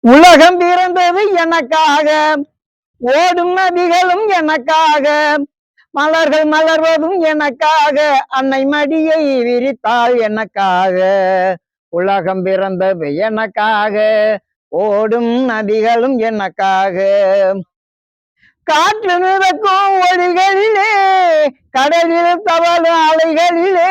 உலகம் பிறந்தது எனக்காக ஓடும் நதிகளும் எனக்காக மலர்கள் மலர்வதும் எனக்காக அன்னை மடியை விரித்தாள் எனக்காக. உலகம் பிறந்தது எனக்காக ஓடும் நதிகளும் எனக்காக. காற்று மிதக்கும் ஒளிகளிலே கடலில் தவறு அலைகளிலே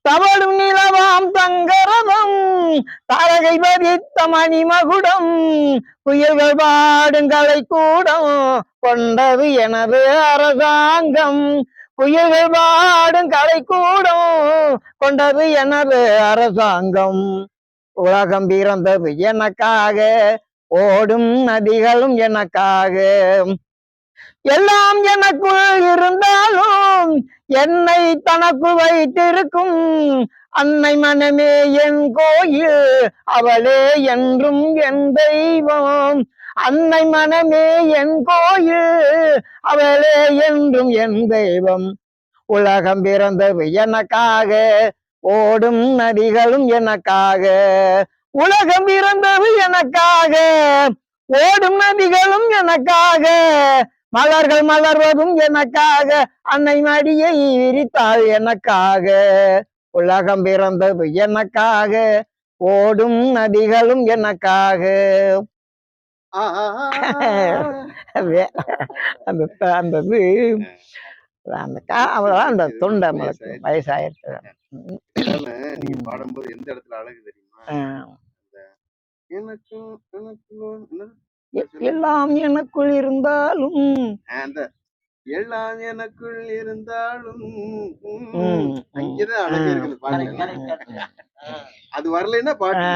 தவழும் நிலவாம் தங்கரதம் தாரகை பதித்த மணிமகுடம் புயல்கள் பாடுங்களை கூடம் கொண்டது எனது அரசாங்கம். புயல்கள் பாடும் கலை கூடம் கொண்டது எனது அரசாங்கம். உலகம் பிறந்தது எனக்காக ஓடும் நதிகளும் எனக்காக. எல்லாம் எனக்குள் என்னை தனக்கு வைத்திருக்கும் அன்னை மனமே என் கோயில் அவளே என்றும் என் தெய்வம். அன்னை மனமே என் கோயில் அவளே என்றும் என் தெய்வம். உலகம் பிறந்தது எனக்காக ஓடும் நதிகளும் எனக்காக. உலகம் பிறந்தது எனக்காக ஓடும் நதிகளும் எனக்காக. மலர்கள் மலர்வதும் எனக்காக. அன்னை மடியை விரித்தாள் எனக்காக. உலகம் பிறந்தது எனக்காக. ஓடும் நதிகளும் எனக்காக. அந்த இது. அந்த அவ்வளவுதான். அந்த தொண்டை நம்மளுக்கு வயசாயிருக்கு ம். நீங்க பாடும்போது எந்த இடத்துல அழகு தெரியுமா. எனக்கும் எனக்குள்ள என்னது? எ- எல்லாம் எனக்குள் இருந்தாலும் அந்த எல்லாம் எனக்குள் இருந்தாலும். அங்கதான் அழகு இருக்குது பாருங்க அது வரலைன்னா பாட்டு.